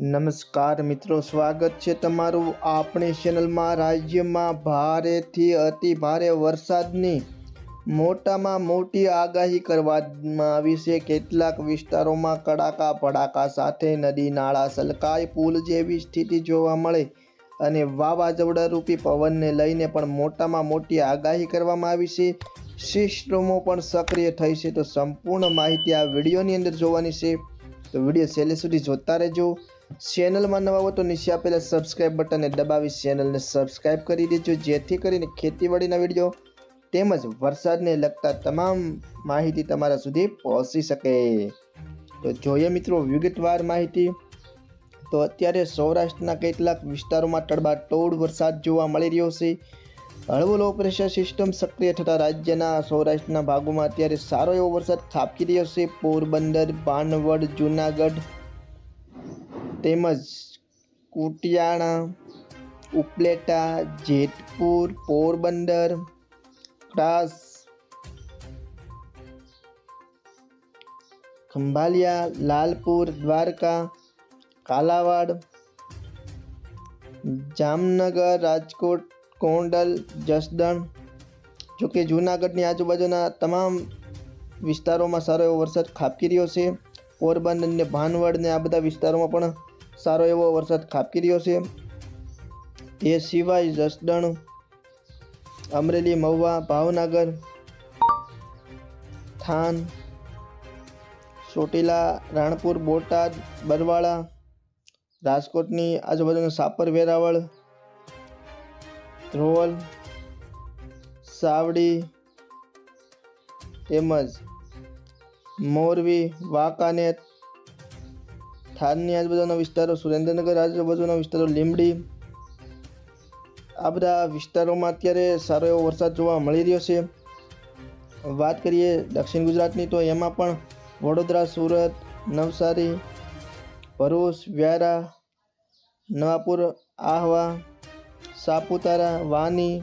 નમસ્કાર મિત્રો, સ્વાગત છે તમારું આપણી ચેનલમાં. રાજ્યમાં ભારેથી અતિ ભારે વરસાદની મોટામાં મોટી આગાહી કરવામાં આવી છે. કેટલાક વિસ્તારોમાં કડાકા ભડાકા સાથે નદી, નાળા સલકાય પુલ જેવી સ્થિતિ જોવા મળે અને વાવાઝોડારૂપી પવનને લઈને પણ મોટામાં મોટી આગાહી કરવામાં આવી છે. સિસ્ટમો પણ સક્રિય થઈ છે. તો સંપૂર્ણ માહિતી આ વિડીયોની અંદર જોવાની છે. તો વીડિયો છેલ્લે સુધી જોતા રહેજો. ચેનલમાં નવા હો તો નીચે આપેલા સબસ્ક્રાઇબ બટનને દબાવી ચેનલને સબસ્ક્રાઇબ કરી દેજો, જેથી કરીને ખેતીવાડીના વીડિયો તેમજ વરસાદને લગતા તમામ માહિતી તમારા સુધી પહોંચી શકે. તો જોઈએ મિત્રો વિગતવાર માહિતી. તો અત્યારે સૌરાષ્ટ્રના કેટલાક વિસ્તારોમાં તડબાતોડ વરસાદ જોવા મળી રહ્યો છે. હળવો લો પ્રેશર સિસ્ટમ સક્રિય થતાં રાજ્યના સૌરાષ્ટ્રના ભાગોમાં અત્યારે સારો એવો વરસાદ થાપકી રહ્યો છે. પોરબંદર ભાનવડ જૂનાગઢ તેમજ કુટિયાણા, ઉપલેટા, જેતપુર, પોરબંદર ક્રાસ ખંભાલિયા, લાલપુર, દ્વારકા, કાલાવાડ, જામનગર, રાજકોટ કોંડલ જસદણ. જોકે જૂનાગઢની આજુબાજુના તમામ વિસ્તારોમાં સારો એવો વરસાદ ખાબકી રહ્યો છે. પોરબંદર ને ભાનવડ ને આ બધા વિસ્તારોમાં પણ સારો એવો વરસાદ ખાબકી રહ્યો છે. એ સિવાય જસદણ, અમરેલી, મહુવા, ભાવનગર, થાન, ચોટીલા, રાણપુર, બોટાદ, બરવાળા, રાજકોટની આજુબાજુના સાપર, વેરાવળ, ધ્રોલ, સાવડી તેમજ મોરબી, વાંકાનેર થાનની આજુબાજુના વિસ્તારો, સુરેન્દ્રનગર આજુબાજુના વિસ્તારો, લીંબડી. આ બધા વિસ્તારોમાં અત્યારે સારો એવો વરસાદ જોવા મળી રહ્યો છે. વાત કરીએ દક્ષિણ ગુજરાતની, તો એમાં પણ વડોદરા, સુરત, નવસારી, ભરૂચ, વ્યારા, નવાપુર, આહવા, સાપુતારા, વાની,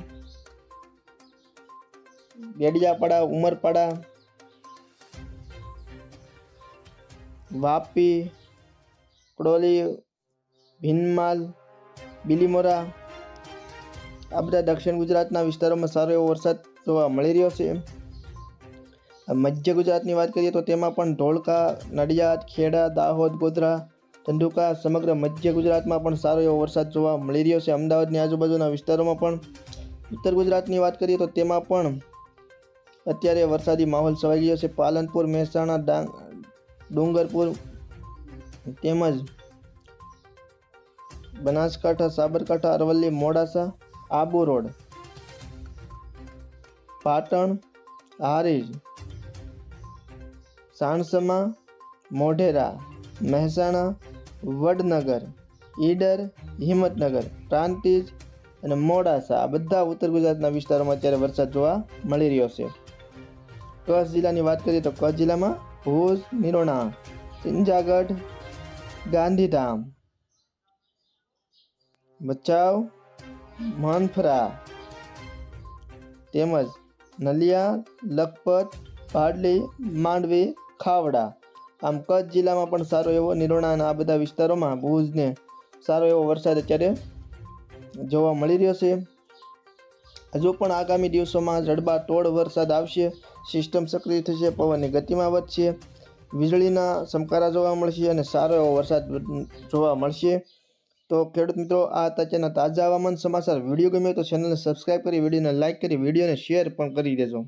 બેડિયાપાડા, ઉમરપાડા, વાપી કડોલી, ભીનમાલ, બિલીમોરા, આ બધા દક્ષિણ ગુજરાતના વિસ્તારોમાં સારો એવો વરસાદ જોવા મળી રહ્યો છે. મધ્ય ગુજરાતની વાત કરીએ તો તેમાં પણ ધોળકા નડિયાદ, ખેડા, દાહોદ, ગોધરા, ધંધુકા સમગ્ર મધ્ય ગુજરાતમાં પણ સારો એવો વરસાદ જોવા મળી રહ્યો છે. અમદાવાદની આજુબાજુના વિસ્તારોમાં પણ ઉત્તર ગુજરાતની વાત કરીએ તો તેમાં પણ અત્યારે વરસાદી માહોલ છવાઈ ગયો છે. પાલનપુર, મહેસાણા, ડાંગ, ડુંગરપુર તેમજ બનાસકાંઠા, સાબરકાંઠા, અરવલ્લી, મોડાસા, આબુ રોડ, પાટણ, હારીજ, સાણસમા, મોઢેરા, મહેસાણા, વડનગર, ઈડર, હિંમતનગર, પ્રાંતિજ અને મોડાસા. આ બધા ઉત્તર ગુજરાતના વિસ્તારોમાં અત્યારે વરસાદ જોવા મળી રહ્યો છે. કચ્છ જિલ્લાની વાત કરીએ તો કચ્છ જિલ્લામાં ભુજ, નિરોણા, સિંજાગઢ ગાંધીધામ. ભચાઉ માનફરા. તેમજ નલિયા, લખપત પાડલી માંડવી, ખાવડા. આમ કચ્છ જિલ્લામાં પણ સારો એવો નિરોણા આ બધા વિસ્તારોમાં ભુજને સારો એવો વરસાદ અત્યારે જોવા મળી રહ્યો છે. હજુ પણ આગામી દિવસોમાં જડબા તોડ વરસાદ આવશે. સિસ્ટમ સક્રિય થશે, પવનની ગતિમાં વધશે. વીજળીના ચમકારા જોવા મળશે અને સારો એવો વરસાદ જોવા મળશે. તો ખેડૂત મિત્રો, આ અત્યારના તાજા હવામાન સમાચાર વીડિયો ગમ્યો તો ચેનલને સબસ્ક્રાઈબ કરી, વિડીયોને લાઇક કરી, વિડીયોને શેર પણ કરી દેજો.